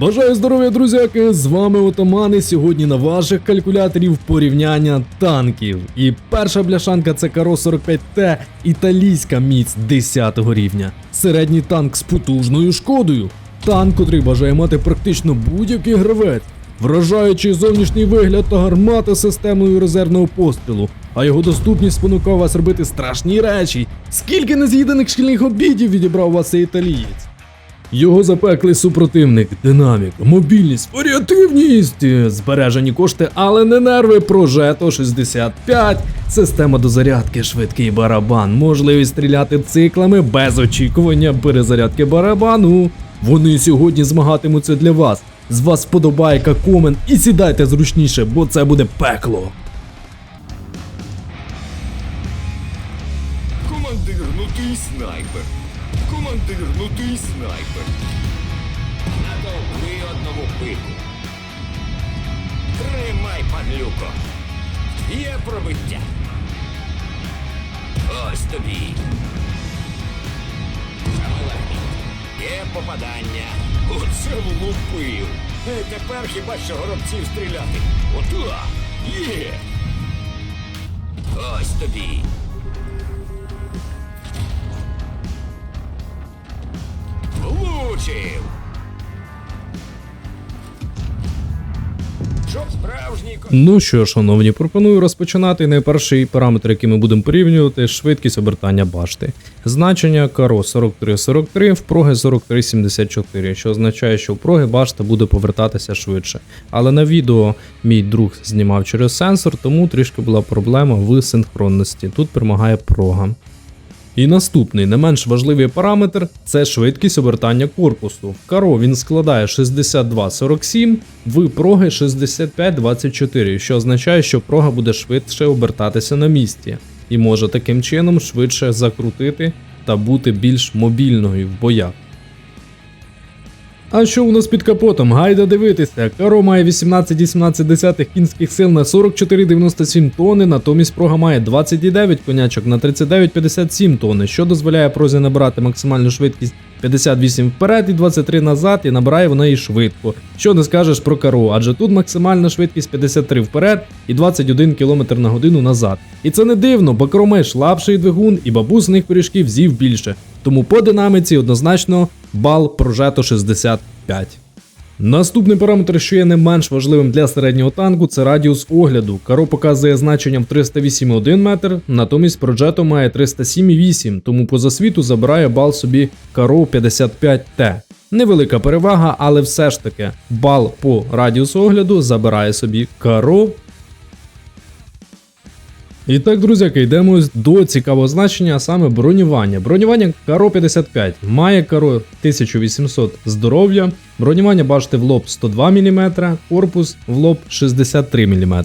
Бажаю здоров'я, друзяки! З вами Отаман і сьогодні на ваших калькуляторів порівняння танків. І перша бляшанка це Каро 45Т, італійська міць 10 рівня. Середній танк з потужною шкодою. Танк, котрий бажає мати практично будь-який гравець. Вражаючий зовнішній вигляд та гармата системою резервного пострілу, а його доступність спонукав вас робити страшні речі. Скільки нез'їдених шкільних обідів відібрав вас цей італієць? Його запеклий супротивник, динамік, мобільність, варіативність, е, збережені кошти, але не нерви. Прожето 65, система дозарядки, швидкий барабан, можливість стріляти циклами без очікування перезарядки барабану. Вони сьогодні змагатимуться для вас. З вас вподобайка, комент і сідайте зручніше, бо це буде пекло. Командир, ну ти снайпер. Ну ти снайпер. Натовпи одному пику. Тримай, падлюко. Є пробиття. Ось тобі. Є попадання. Оце влупив. Е, Тепер хіба що горобців стріляти. Отуа. Є. Ось тобі. Ко- Ну що, шановні, пропоную розпочинати. Найперший параметр, який ми будемо порівнювати, швидкість обертання башти. Значення каро 4343, впроги 4374, що означає, що впроги башта буде повертатися швидше. Але на відео мій друг знімав через сенсор, тому трішки була проблема в синхронності. Тут перемагає прога. І наступний не менш важливий параметр це швидкість обертання корпусу. В каро він складає 62,47, в проги 65,24, що означає, що прога буде швидше обертатися на місці і може таким чином швидше закрутити та бути більш мобільною в боях. А що у нас під капотом? Гайда дивитися. Каро має 18,18 кінських сил на 44,97 тонни, натомість прога має 29 конячок на 39,57 тонни, що дозволяє прозі набирати максимальну швидкість 58 вперед і 23 назад, і набирає вона її швидко. Що не скажеш про каро, адже тут максимальна швидкість 53 вперед і 21 км на годину назад. І це не дивно, бо каро має слабший двигун і бабусних пиріжків з'їв більше. Тому по динаміці однозначно бал прожето 65. Наступний параметр, що є не менш важливим для середнього танку, це радіус огляду. Каро показує значенням 308,1 метр, натомість Progetto має 307,8, тому по засвіту забирає бал собі Каро 55T. Невелика перевага, але все ж таки бал по радіусу огляду забирає собі Каро і так, друзяки, йдемо до цікавого значення, а саме бронювання. Бронювання Каро 55 має Каро 1800 здоров'я, бронювання башти в лоб 102 мм, корпус в лоб 63 мм.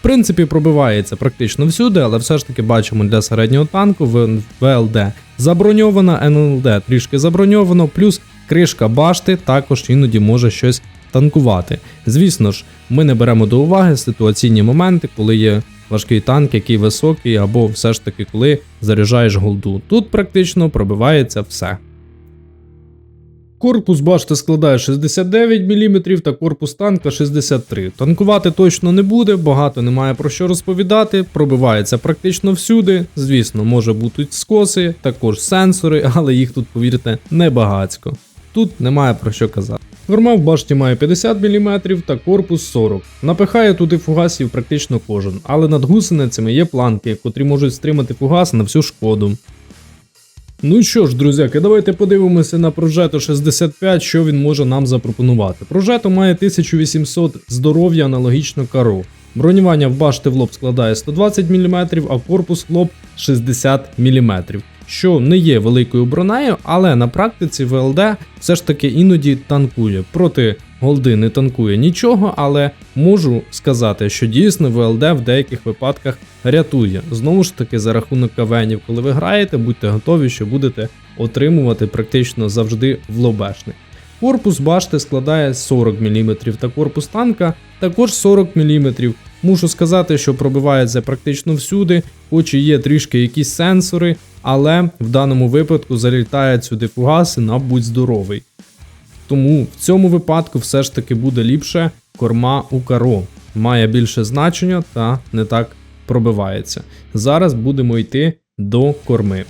В принципі, пробивається практично всюди, але все ж таки бачимо для середнього танку в ВЛД заброньована, НЛД трішки заброньовано, плюс кришка башти також іноді може щось танкувати. Звісно ж, ми не беремо до уваги ситуаційні моменти, коли є важкий танк, який високий, або все ж таки, коли заряджаєш голду. Тут практично пробивається все. Корпус башти складає 69 мм та корпус танка 63. Танкувати точно не буде, багато немає про що розповідати, пробивається практично всюди. Звісно, може бути скоси, також сенсори, але їх тут, повірте, небагацько. Тут немає про що казати. Корма в башті має 50 мм та корпус 40. Напихає туди фугасів практично кожен, але над гусеницями є планки, котрі можуть стримати фугас на всю шкоду. Ну що ж, друзяки, давайте подивимося на Progetto 65, що він може нам запропонувати. Progetto має 1800 здоров'я аналогічно кару. Бронювання в башти в лоб складає 120 мм, а корпус в лоб 60 мм. Що не є великою бронею, але на практиці ВЛД все ж таки іноді танкує. Проти голди не танкує нічого, але можу сказати, що дійсно ВЛД в деяких випадках рятує. Знову ж таки, за рахунок кавенів, коли ви граєте, будьте готові, що будете отримувати практично завжди в лобешник. Корпус башти складає 40 мм та корпус танка також 40 мм. Мушу сказати, що пробивається практично всюди, хоч і є трішки якісь сенсори, але в даному випадку залітають сюди фугаси на будь здоровий. Тому в цьому випадку все ж таки буде ліпше корма у каро. Має більше значення та не так пробивається. Зараз будемо йти до корми.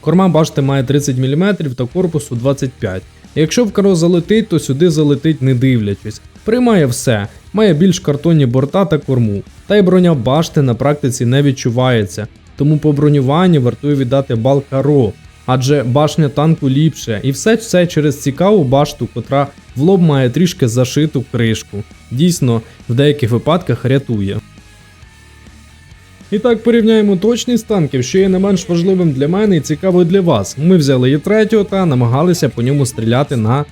Корма, бачите, має 30 мм та корпусу 25 Якщо в каро залетить, то сюди залетить не дивлячись. Приймає все, має більш картонні борта та корму. Та й броня башти на практиці не відчувається, тому по бронюванню вартує віддати бал каро, адже башня танку ліпше, і все це через цікаву башту, котра в лоб має трішки зашиту кришку. Дійсно, в деяких випадках рятує. І так порівняємо точність танків, що є не менш важливим для мене і цікавою для вас. Ми взяли і третього та намагалися по ньому стріляти на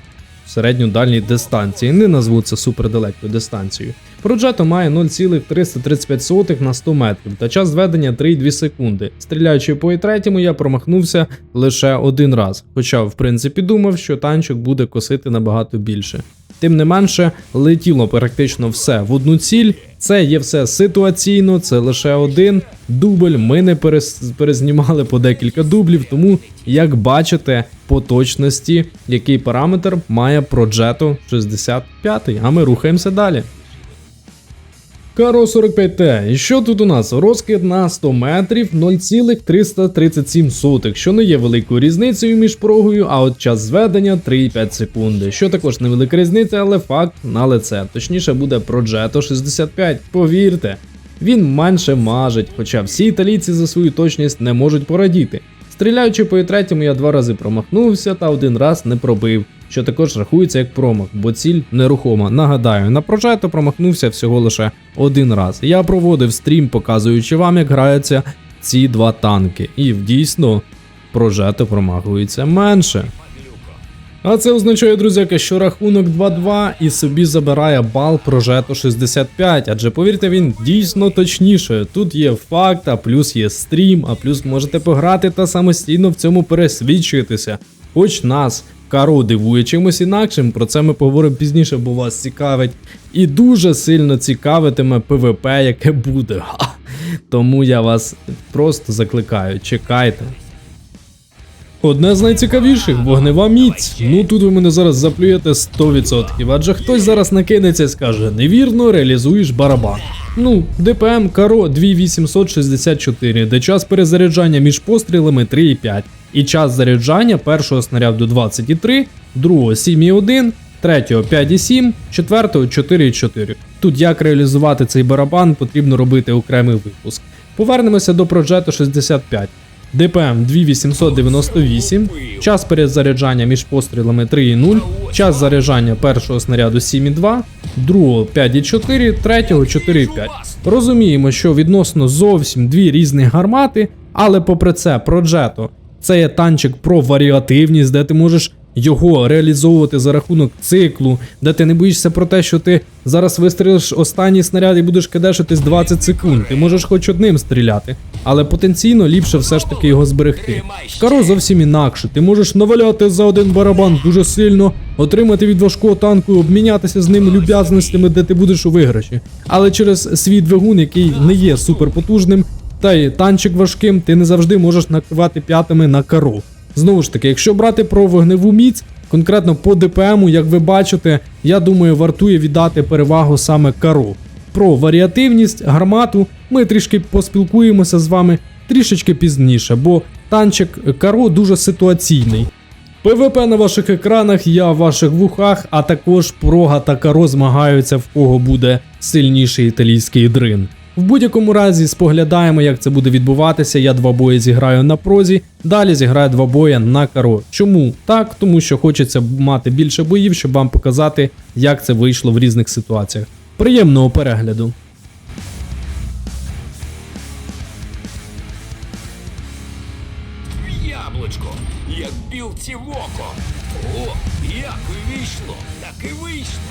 середню дальній дистанції. Не назву це супердалекою дистанцією. Проджето має 0,335 на 100 метрів та час зведення 3,2 секунди. Стріляючи по і третьому, я промахнувся лише один раз, хоча в принципі думав, що танчик буде косити набагато більше. Тим не менше, летіло практично все в одну ціль. Це є все ситуаційно, це лише один дубль. Ми не перес- перезнімали по декілька дублів, тому як бачите, по точності, який параметр має Progetto 65, а ми рухаємося далі. Каро 45Т. І що тут у нас? Розкид на 100 метрів 0,337 сотих, що не є великою різницею між прогою, а от час зведення 3,5 секунди. Що також невелика різниця, але факт на лице. Точніше буде Progetto 65. Повірте, він менше мажить, хоча всі італійці за свою точність не можуть порадіти. Стріляючи по третьому, я два рази промахнувся та один раз не пробив, що також рахується як промах, бо ціль нерухома. Нагадаю, на прожето промахнувся всього лише один раз. Я проводив стрім, показуючи вам, як граються ці два танки, і дійсно прожето промахується менше. А це означає, друзяки, що рахунок 2-2 і собі забирає бал прожето 65, адже повірте, він дійсно точніше. Тут є факт, а плюс є стрім, а плюс можете пограти та самостійно в цьому пересвідчитися. Хоч нас Каро дивує чимось інакшим, про це ми поговоримо пізніше, бо вас цікавить. І дуже сильно цікавитиме ПВП, яке буде. Тому я вас просто закликаю, чекайте. Одне з найцікавіших вогнева міць. Ну тут ви мене зараз заплюєте 100%, адже хтось зараз накинеться і скаже: невірно реалізуєш барабан. Ну, ДПМ Каро 2864, де час перезаряджання між пострілами 3,5, і час заряджання першого снаряду 23, другого 7,1, третього 5,7, четвертого 4,4. Тут як реалізувати цей барабан, потрібно робити окремий випуск. Повернемося до Progetto 65. ДПМ 2898, час перезаряджання між пострілами 3,0, час заряджання першого снаряду 7,2, другого 5,4, третього 4,5. Розуміємо, що відносно зовсім дві різні гармати, але попри це, Progetto це є танчик про варіативність, де ти можеш його реалізовувати за рахунок циклу, де ти не боїшся про те, що ти зараз вистрілиш останній снаряд і будеш кидешитись 20 секунд. Ти можеш хоч одним стріляти, але потенційно ліпше все ж таки його зберегти. Каро зовсім інакше. Ти можеш наваляти за один барабан дуже сильно, отримати від важкого танку, обмінятися з ним люб'язностями, де ти будеш у виграші. Але через свій двигун, який не є суперпотужним, та й танчик важким, ти не завжди можеш накривати п'ятами на каро. Знову ж таки, якщо брати про вогневу міць, конкретно по ДПМу, як ви бачите, я думаю, вартує віддати перевагу саме каро. Про варіативність, гармату ми трішки поспілкуємося з вами трішечки пізніше, бо танчик каро дуже ситуаційний. ПВП на ваших екранах, я в ваших вухах, а також прога та каро змагаються, в кого буде сильніший італійський дрин. В будь-якому разі споглядаємо, як це буде відбуватися. Я два бої зіграю на прозі, далі зіграю два бої на каро. Чому так? Тому що хочеться мати більше боїв, щоб вам показати, як це вийшло в різних ситуаціях. Приємного перегляду. Яблучко, як білці в око. О, як вийшло, так і вийшло.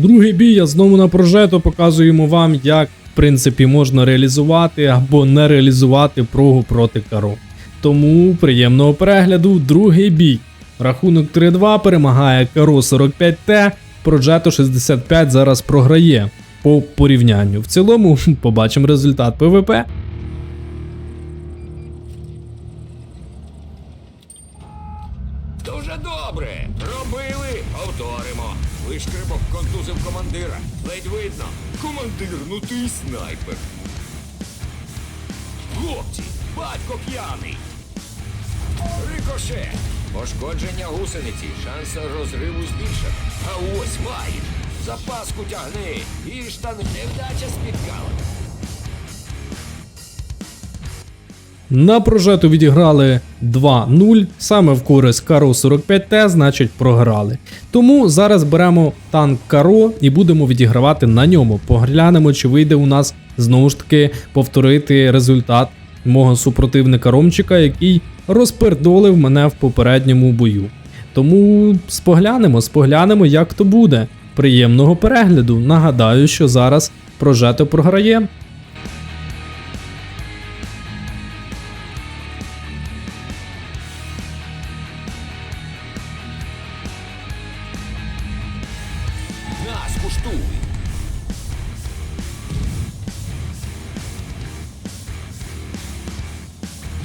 Другий бій я знову на прожето показуємо вам, як в принципі можна реалізувати або не реалізувати прогу проти Каро. Тому приємного перегляду, другий бій. Рахунок 3-2 перемагає Каро 45Т, Проджето 65 зараз програє по порівнянню. В цілому побачимо результат ПВП. Ти снайпер. Хлопці, батько п'яний. Рикоше. Пошкодження гусениці. Шанс розриву збільшено. А ось маєш. Запаску тягни. І штани невдача спіткала. На прожету відіграли 2-0, саме в користь Каро 45Т, значить програли. Тому зараз беремо танк Каро і будемо відігравати на ньому. Поглянемо, чи вийде у нас знову ж таки повторити результат мого супротивника Ромчика, який розпердолив мене в попередньому бою. Тому споглянемо, споглянемо, як то буде. Приємного перегляду. Нагадаю, що зараз прожето програє.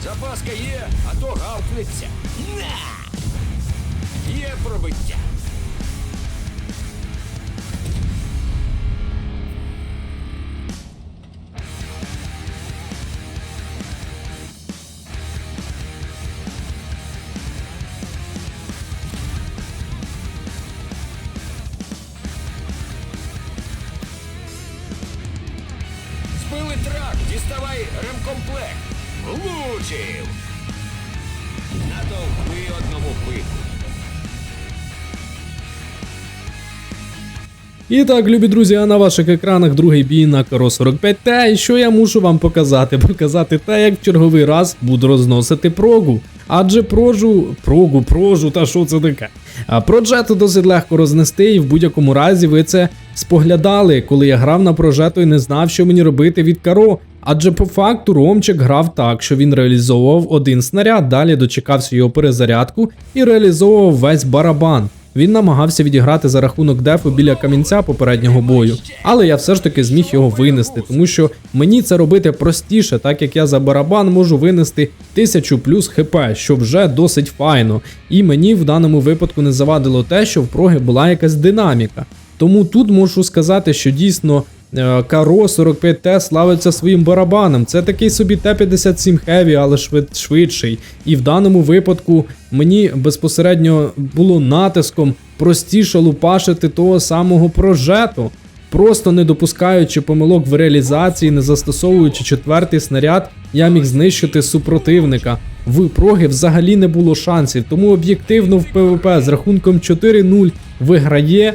Запаска є, а то гавкнеться. На! Є пробиття. Збили трак, діставай ремкомплект. Влучив. Натовпи одному пику. І так, любі друзі, а на ваших екранах другий бій на Каро 45Т. І що я мушу вам показати? Показати те, як черговий раз буду розносити прогу. Адже прожу, прогу, прожу, та що це таке? А проджету досить легко рознести, і в будь-якому разі ви це споглядали, коли я грав на прожету і не знав, що мені робити від Каро. Адже по факту Ромчик грав так, що він реалізовував один снаряд, далі дочекався його перезарядку і реалізовував весь барабан. Він намагався відіграти за рахунок дефу біля камінця попереднього бою, але я все ж таки зміг його винести, тому що мені це робити простіше, так як я за барабан можу винести 1000 плюс хп, що вже досить файно. І мені в даному випадку не завадило те, що в проги була якась динаміка. Тому тут можу сказати, що дійсно Каро 45Т славиться своїм барабаном. Це такий собі Т-57 Heavy, але швид, швидший. І в даному випадку мені безпосередньо було натиском простіше лупашити того самого прожету. Просто не допускаючи помилок в реалізації, не застосовуючи четвертий снаряд, я міг знищити супротивника. В проги взагалі не було шансів, тому об'єктивно в ПВП з рахунком 4-0 виграє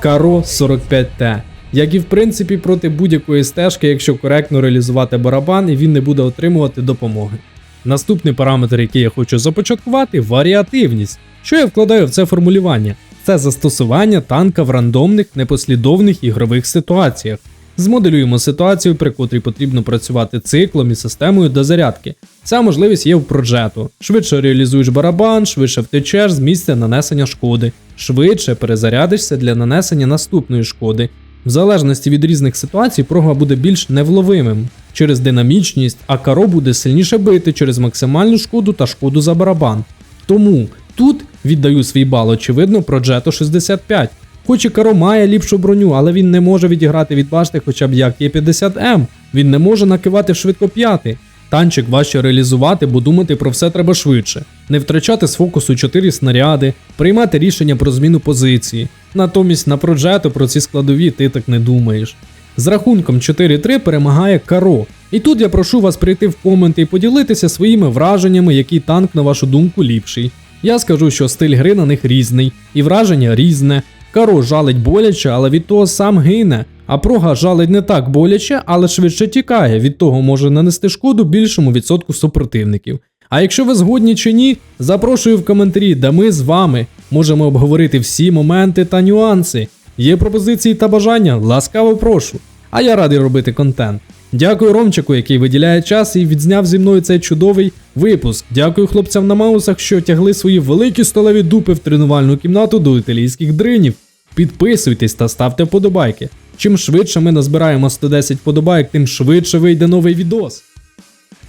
Каро 45Т. Як і в принципі проти будь-якої стежки, якщо коректно реалізувати барабан і він не буде отримувати допомоги. Наступний параметр, який я хочу започаткувати, варіативність. Що я вкладаю в це формулювання? Це застосування танка в рандомних непослідовних ігрових ситуаціях. Змоделюємо ситуацію, при котрій потрібно працювати циклом і системою дозарядки. Ця можливість є в проджету. Швидше реалізуєш барабан, швидше втечеш з місця нанесення шкоди, швидше перезарядишся для нанесення наступної шкоди. В залежності від різних ситуацій, прога буде більш невловимим через динамічність, а каро буде сильніше бити через максимальну шкоду та шкоду за барабан. Тому тут віддаю свій бал, очевидно, Progetto 65. Хоч і Каро має ліпшу броню, але він не може відіграти від башти хоча б як є 50М. Він не може накивати швидко п'яти. Танчик важче реалізувати, бо думати про все треба швидше, не втрачати з фокусу 4 снаряди, приймати рішення про зміну позиції. Натомість на проджету про ці складові ти так не думаєш. З рахунком 4-3 перемагає Каро. І тут я прошу вас прийти в коменти і поділитися своїми враженнями, який танк, на вашу думку, ліпший. Я скажу, що стиль гри на них різний, і враження різне. Каро жалить боляче, але від того сам гине. А прога жалить не так боляче, але швидше тікає. Від того може нанести шкоду більшому відсотку супротивників. А якщо ви згодні чи ні, запрошую в коментарі, де ми з вами можемо обговорити всі моменти та нюанси. Є пропозиції та бажання, ласкаво прошу. А я радий робити контент. Дякую Ромчику, який виділяє час і відзняв зі мною цей чудовий випуск. Дякую хлопцям на маусах, що тягли свої великі столові дупи в тренувальну кімнату до італійських дринів. Підписуйтесь та ставте вподобайки. Чим швидше ми назбираємо 110 вподобайок, тим швидше вийде новий відос.